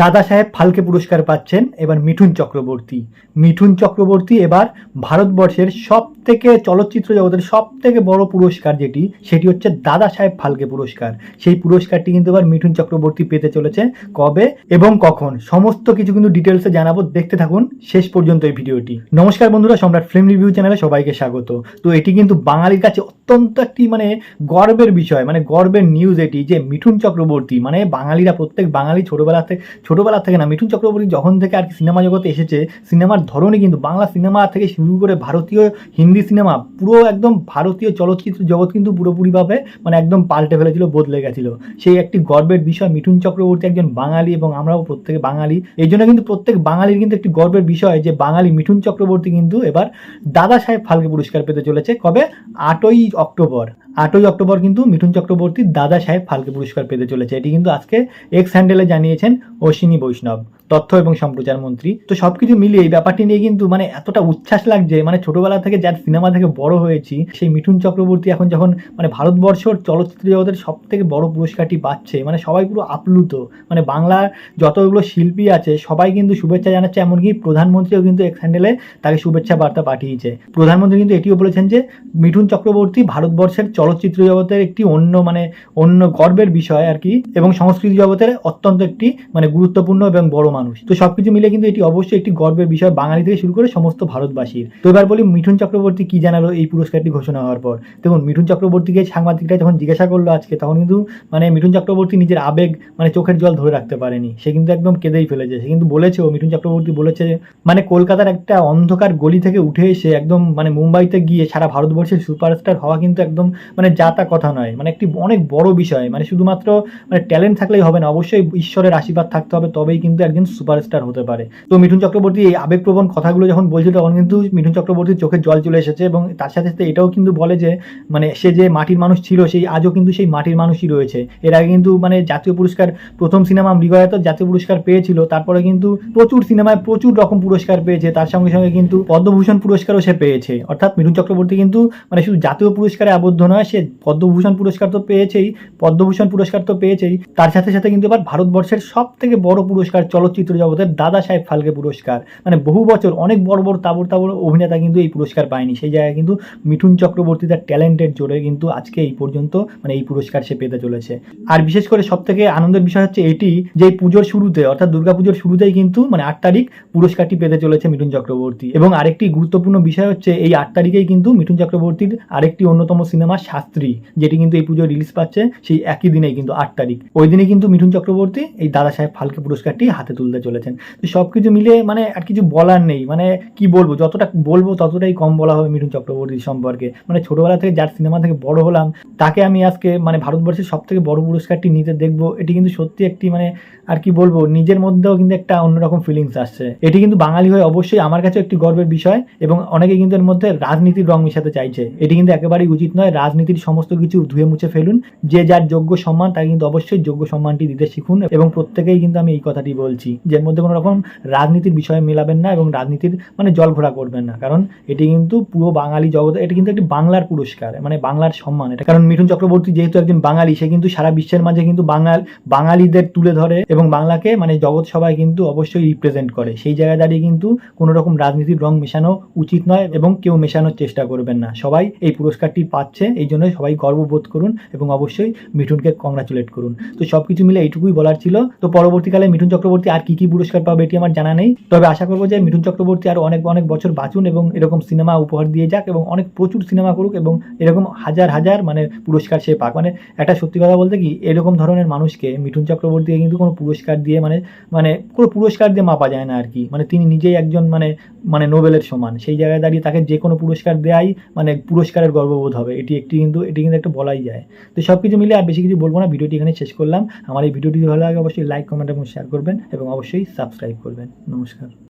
দাদা সাহেব ফালকে পুরস্কার পাচ্ছেন, এবার মিঠুন চক্রবর্তী। মিঠুন চক্রবর্তী এবার ভারতবর্ষের সব থেকে চলচ্চিত্র জগতের সব থেকে বড় পুরস্কার যেটি, সেটি হচ্ছে দাদা সাহেব ফালকে পুরস্কার। সেই পুরস্কারটি কিন্তু এবার মিঠুন চক্রবর্তী পেতে চলেছে। কবে এবং কখন? সমস্ত কিছু কিন্তু ডিটেলসে জানাব। দেখতে থাকুন শেষ পর্যন্ত এই ভিডিওটি। নমস্কার বন্ধুরা, সম্রাট ফিল্ম রিভিউ চ্যানেলে সবাইকে স্বাগত। তো এটি কিন্তু বাঙালির কাছে অত্যন্ত একটি মানে গর্বের বিষয় মানে গর্বের নিউজ এটি যে মিঠুন চক্রবর্তী মানে বাঙালিরা প্রত্যেক বাঙালি ছোটবেলা থেকে ছোটবেলা থেকে না, মিঠুন চক্রবর্তী যখন থেকে আর কি সিনেমা জগতে এসেছে, সিনেমার ধরনই কিন্তু বাংলা সিনেমা থেকে শুরু করে ভারতীয় হিন্দি সিনেমা পুরো একদম ভারতীয় চলচ্চিত্র জগৎ কিন্তু পুরোপুরিভাবে মানে একদম পাল্টে ফেলেছিল, বদলে গেছিল। সেই একটি গর্বের বিষয়, মিঠুন চক্রবর্তী একজন বাঙালি এবং আমরাও প্রত্যেকে বাঙালি। এই জন্য কিন্তু প্রত্যেক বাঙালির কিন্তু একটি গর্বের বিষয় যে বাঙালি মিঠুন চক্রবর্তী কিন্তু এবার দাদা সাহেব ফালকে পুরস্কার পেতে চলেছে কবে? আটই অক্টোবর। আটই অক্টোবর কিন্তু মিঠুন চক্রবর্তী দাদা সাহেব ফালকে পুরস্কার পেতে চলেছে। এটি কিন্তু আজকে এক্স হ্যান্ডেলে জানিয়েছেন অশ্বিনী বৈষ্ণব, তথ্য এবং সম্প্রচার মন্ত্রী। তো সবকিছু মিলিয়ে এই ব্যাপারটি নিয়ে কিন্তু মানে এতটা উচ্ছ্বাস লাগছে মানে ছোটবেলা থেকে যার সিনেমা থেকে বড় হয়েছি, সেই মিঠুন চক্রবর্তী এখন যখন মানে ভারতবর্ষর চলচ্চিত্র জগতের সব থেকে বড় পুরস্কারটি পাচ্ছে মানে সবাই পুরো আপ্লুত। মানে বাংলার যতগুলো শিল্পী আছে, সবাই কিন্তু শুভেচ্ছা জানাচ্ছে, এমনকি প্রধানমন্ত্রীও কিন্তু এক্স হ্যান্ডেলে তাকে শুভেচ্ছা বার্তা পাঠিয়েছে। প্রধানমন্ত্রী কিন্তু এটিও বলেছেন যে, মিঠুন চক্রবর্তী ভারতবর্ষের চলচ্চিত্র জগতের একটি অন্য মানে অন্য গর্বের বিষয় আর কি, এবং সংস্কৃতি জগতের অত্যন্ত একটি মানে গুরুত্বপূর্ণ এবং বড় মানুষ। তো সবকিছু মিলে কিন্তু এটি অবশ্যই একটি গর্বের বিষয় বাঙালি থেকে শুরু করে সমস্ত ভারতবাসীর। তো এবার বলি মিঠুন চক্রবর্তী কি জানালো এই পুরস্কারটি ঘোষণা হওয়ার পর। দেখুন, মিঠুন চক্রবর্তীকে সাংবাদিকরা যখন জিজ্ঞাসা করল আজকে, তখন কিন্তু মানে মিঠুন চক্রবর্তী নিজের আবেগ মানে চোখের জল ধরে রাখতে পারেনি। সে কিন্তু একদম কেঁদেই ফেলেছে। সে কিন্তু বলেছে ও, মিঠুন চক্রবর্তী বলেছে মানে কলকাতার একটা অন্ধকার গলি থেকে উঠে এসে একদম মানে মুম্বাইতে গিয়ে সারা ভারতবর্ষের সুপারস্টার হওয়া কিন্তু একদম মানে যা তা কথা নয়। মানে একটি অনেক বড় বিষয়। মানে শুধুমাত্র মানে ট্যালেন্ট থাকলেই হবে না, অবশ্যই ঈশ্বরের আশীর্বাদ থাকতে হবে, তবেই কিন্তু একজন সুপারস্টার হতে পারে। তো মিঠুন চক্রবর্তী এই আবেগপ্রবণ কথাগুলো যখন বলছিল, তখন কিন্তু মিঠুন চক্রবর্তীর চোখে জল চলে এসেছে এবং তার সাথে সাথে এটাও কিন্তু বলে যে মানে সে যে মাটির মানুষ ছিল, সেই আজও কিন্তু সেই মাটির মানুষই রয়েছে। এর আগে কিন্তু মানে জাতীয় পুরস্কার, প্রথম সিনেমা মৃগয়াত জাতীয় পুরস্কার পেয়েছিল, তারপরে কিন্তু প্রচুর সিনেমায় প্রচুর রকম পুরস্কার পেয়েছে, তার সঙ্গে সঙ্গে কিন্তু পদ্মভূষণ পুরস্কারও সে পেয়েছে। অর্থাৎ মিঠুন চক্রবর্তী কিন্তু মানে শুধু জাতীয় পুরস্কারে আবদ্ধ নয় সে পদ্মভূষণ পুরস্কার তো পেয়েছেই, পদ্মভূষণ পুরস্কার তো পেয়েছেই। তার সাথে সাথে কিন্তু এবার ভারতবর্ষের সব থেকে বড় পুরস্কার চলচ্চিত্র জগতের দাদা সাহেব ফালকে পুরস্কার। মানে বহু বছর অনেক বড় বড় তাবর তাবর অভিনেতা কিন্তু এই পুরস্কার পায়নি। সেই জায়গায় কিন্তু মিঠুন চক্রবর্তী তার ট্যালেন্টের জোরে কিন্তু আজকে এই পর্যন্ত মানে এই পুরস্কার সে পেতে চলেছে। আর বিশেষ করে সব থেকে আনন্দের বিষয় হচ্ছে এটি যে পুজোর শুরুতে, অর্থাৎ দুর্গাপুজোর শুরুতেই কিন্তু মানে আট তারিখ পুরস্কারটি পেতে চলেছে মিঠুন চক্রবর্তী। এবং আরেকটি গুরুত্বপূর্ণ বিষয় হচ্ছে এই আট তারিখেই কিন্তু মিঠুন চক্রবর্তীর আরেকটি অন্যতম সিনেমা শাস্ত্রী যেটি কিন্তু এই পুজো রিলিজ পাচ্ছে সেই একই দিনেই কিন্তু আট তারিখ। ওই দিনে কিন্তু মিঠুন চক্রবর্তী এই দাদা সাহেব ফালকে পুরস্কারটি হাতে তুলতে চলেছেন। তো সব কিছু মিলে মানে আর কিছু বলার নেই। মানে কি বলব? যতটা বলব ততটাই কম বলা হবে মিঠুন চক্রবর্তী সম্পর্কে। মানে ছোটবেলা থেকে যার সিনেমা থেকে বড় হলাম, তাকে আমি আজকে মানে ভারতবর্ষের সব থেকে বড় পুরস্কারটি নিতে দেখব, এটি কিন্তু সত্যি একটি মানে আর কি বলব? নিজের মধ্যেও কিন্তু একটা অন্যরকম ফিলিংস আসছে। এটি কিন্তু বাঙালি হয়ে অবশ্যই আমার কাছে একটি গর্বের বিষয় এবং অনেকে কিন্তু এর মধ্যে রাজনীতির রং মিশাতে চাইছে। এটি কিন্তু একেবারেই উচিত নয় রাজনীতির সমস্ত কিছু ধুয়ে মুছে ফেলুন। যে যার যোগ্য সম্মান, তাকে কিন্তু অবশ্যই যোগ্য সম্মানটি দিতে শিখুন এবং প্রত্যেকেই কিন্তু আমি এই কথাটি বলছি। যে মধ্যে কোনো রকম রাজনীতির বিষয়ে মেলাবেন না এবং রাজনীতির মানে জল ঘোরা করবেন না। কারণ এটি কিন্তু পুরো বাঙালি জগতে, এটি কিন্তু একটি বাংলার পুরস্কার মানে বাংলার সম্মান। এটা কারণ মিঠুন চক্রবর্তী যেহেতু একজন বাঙালি, সে কিন্তু সারা বিশ্বের মাঝে কিন্তু বাঙাল, বাঙালিদের তুলে ধরে এবং বাংলাকে মানে জগৎ সবাই কিন্তু অবশ্যই রিপ্রেজেন্ট করে। সেই জায়গায় দাঁড়িয়ে কিন্তু কোনো রকম রাজনীতির রং মেশানো উচিত নয় এবং কেউ মেশানোর চেষ্টা করবেন না। সবাই এই পুরস্কারটি পাচ্ছে, এই জন্য সবাই গর্ববোধ করুন এবং অবশ্যই মিঠুনকে কংগ্রাচুলেট করুন। তো সব কিছু মিলে এইটুকুই বলার ছিল। তো পরবর্তীকালে মিঠুন চক্রবর্তী আর কি কি পুরস্কার পাবে এটি আমার জানা নেই। তবে আশা করব যে মিঠুন চক্রবর্তী আর অনেক অনেক বছর বাঁচুন এবং এরকম সিনেমা উপহার দিয়ে যাক এবং অনেক প্রচুর সিনেমা করুক এবং এরকম হাজার হাজার মানে পুরস্কার সে পাক। মানে একটা সত্যি কথা বলতে কি, এরকম ধরনের মানুষকে মিঠুন চক্রবর্তীকে কিন্তু কোনো পুরস্কার দিয়ে মানে মানে কোনো পুরস্কার দিয়ে মাপা যায় না আর কি। মানে তিনি নিজেই একজন মানে মানে নোবেলের সমান। সেই জায়গায় দাঁড়িয়ে তাকে যে কোনো পুরস্কার দেয়াই মানে পুরস্কারের গর্ববোধ হবে। এটি একটি কিন্তু, এটি কিন্তু একটা বলাই যায়। তো সব কিছু মিলে আর বেশি কিছু বলব না, ভিডিওটি এখানে শেষ করলাম। আমার এই ভিডিওটি ভালো লাগে, অবশ্যই লাইক কমেন্ট এবং শেয়ার করবেন এবং অবশ্যই সাবস্ক্রাইব করবেন। নমস্কার।